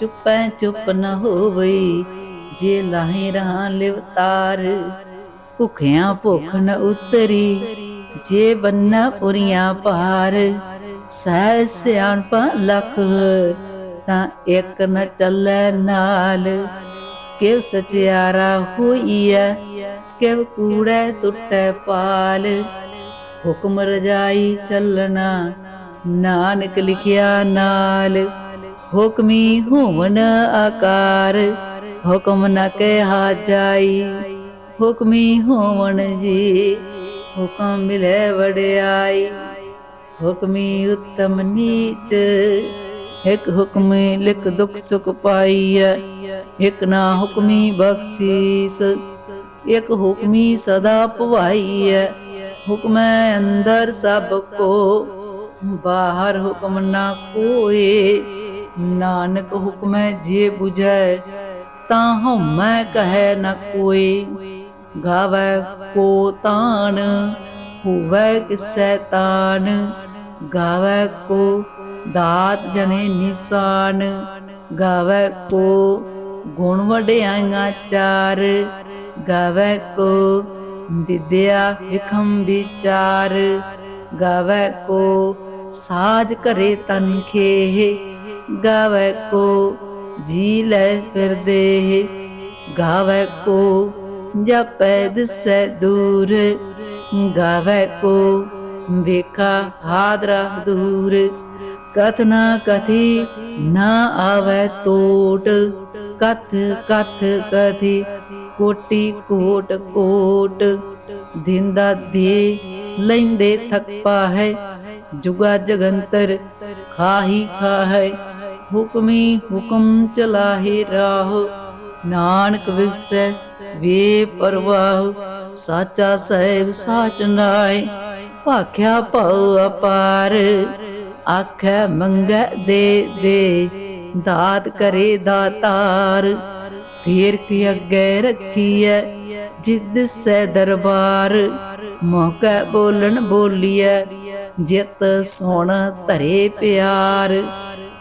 ਚੁੱਪੈ ਚੁੱਪ ਨ ਹੋਵਈ। ਜੇ ਲਾਹੀ ਰਹਾ ਲਿਵਤਾਰ ਭੁਖਿਆਂ ਭੁਖ ਨ ਉਤਰੀ। ਜੇ ਬੰਨਾ ਪੁਰੀਆਂ ਪਾਰ ਸਹਿ ਸਿਆਣਪਾ ਲਖ, ਤਾਂ ਇੱਕ ਨ ਚੱਲੈ ਨਾਲ। ਕਿਵ ਸਚਿਆਰਾ ਹੋਈਐ, ਕਿਵ ਕੂੜੈ ਟੁੱਟੈ ਪਾਲ। ਹੁਕਮ ਰਜਾਈ ਚੱਲਣਾ, ਨਾਨਕ ਲਿਖਿਆ ਨਾਲ। ਹੁਕਮੀ ਹੋਵਨ ਆਕਾਰ, ਹੁਕਮ ਨ ਕਹਿਆ ਜਾਈ। ਹੁਕਮੀ ਹੋਵਨ ਜੀ, ਹੁਕਮ ਮਿਲੇ ਵਡਿਆਈ। ਹੁਕਮੀ ਉਤਮ ਨੀਚ, ਇੱਕ ਹੁਕਮੀ ਲਿਖ ਦੁਖ ਸੁਖ ਪਾਈਐ। ਇੱਕ ਨਾ ਹੁਕਮੀ ਬਖਸ਼ੀਸ, ਇੱਕ ਹੁਕਮੀ ਸਦਾ ਭਵਾਈਐ। ਹੁਕਮੈ ਅੰਦਰ ਸਭ ਕੋ, ਬਾਹਰ ਹੁਕਮ ਨਾ ਕੋਏ। ਨਾਨਕ ਹੁਕਮੈ ਜੇ 부ਝੈ ਤਾਂ ਹਉਮੈ ਕਹੈ ਨ ਕੋਈ ਗਾਵੈ ਕੋ ਤਾਨ ਹੋਵੈ ਕਿਸੈ ਤਾਨ ਗਾਵੈ ਕੋ ਦਾਤ ਜਨੇ ਨਿਸ਼ਾਨ। ਗਾਵੈ ਕੋ ਗੁਣ ਵਡਿਆਈਆਂ ਚਾਰ। ਗਾਵੈ ਕੋ ਵਿਦਿਆ ਵਿਖਮ ਵਿਚਾਰ। ਗਾਵੈ ਕੋ ਸਾਜ ਕਰੇ ਤਨ ਖੇ ਗਾਵੈ ਕੋ, ਜੀ ਲੈ ਫਿਰਦੇ ਗਾਵੈ ਕੋ, ਜਪੈ ਦਿਸੈ ਦੂਰ। ਗਾਵੈ ਕੋ, ਵੇਖਾ ਹਾਦਰਾ ਦੂਰ। ਕਥਨਾ ਕਥੀ, ਨਾ ਆਵੈ ਟੋਟ ਕਥ ਕਥ ਕਥੀ, ਕੋਟੀ ਕੋਟ ਕੋਟ। ਦਿੰਦਾ ਦੇ ਲੈਂਦੇ ਥਕਪਾ ਹੈ ਜੁਗਾ ਜਗੰਤਰ, ਖਾਹੀ ਖਾਹੈ। ਹੁਕਮੀ ਹੁਕਮ ਚਲਾਹੇ ਰਾਹ। ਨਾਨਕ ਵਿਸੈ ਵੇ ਪਰਵਾਹ, ਸਾਚਾ ਸਹਿਬ ਸਾਚ ਨਾਏ। ਭਾਖਿਆ ਭਉ ਅਪਾਰ, ਆਖੈ ਮੰਗੈ ਦੇ ਦੇ। ਦਾਤ ਕਰੇ ਦਾਤਾਰ, ਫੇਰ ਕੀ ਅੱਗੇ ਰੱਖੀਐ ਜਿੱਦ ਸੈ ਦਰਬਾਰ। ਮੌਕਾ ਬੋਲਣ ਬੋਲੀਐ, ਜਿਤ ਸੁਣ ਧਰੇ ਪਿਆਰ।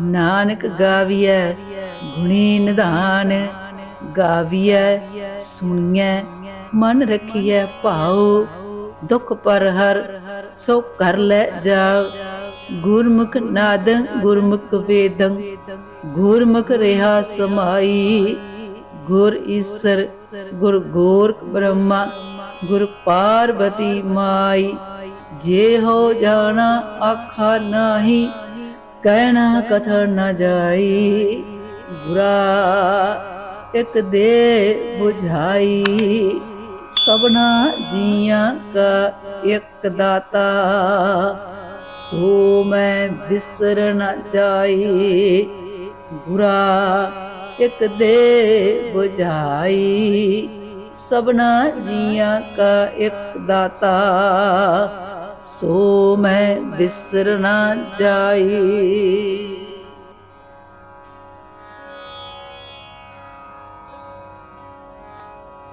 ਨਾਨਕ ਗਾਵੀਐ, ਗੁਣੀ ਨਿਧਾਨ। ਗਾਵੀਐ, ਸੁਣੀਐ, ਮਨ ਰਖੀਐ ਭਾਉ। ਦੁਖ ਪਰ ਹਰ ਸੋ ਕਰ ਲੈ ਜਾ ਗੁਰਮੁਖ ਨਾਦੰ, ਗੁਰਮੁਖ ਵੇਦੰ। ਗੁਰਮੁਖ ਰਹਾ ਸਮਾਈ। ਗੁਰ ਈਸਰ, ਗੁਰ ਗੋਰਖ ਬ੍ਰਹਮਾ। ਗੁਰ ਪਾਰਬਤੀ ਮਾਈ। ਜੇ ਹੋ ਜਾਣਾ ਆਖਾ ਨਾਹੀ। ਕਹਿਣਾ ਕਥ ਨਾ ਜਾਈ। ਗੁਰਾ ਇਕ ਦੇ 부ਝਾਈ ਸਭਨਾ ਜੀਆਂ ਕਾ ਇਕ ਦਾਤਾ। ਸੋ ਮੈਂ ਬਿਸਰ ਨਾ ਜਾਈ। ਗੁਰਾ ਇਕ ਦੇ 부ਝਾਈ ਸਭਨਾ ਜੀਆਂ ਕਾ ਇਕ ਦਾਤਾ। ਸੋ ਮੈਂ ਬਿਸਰ ਨਾ ਜਾਈ।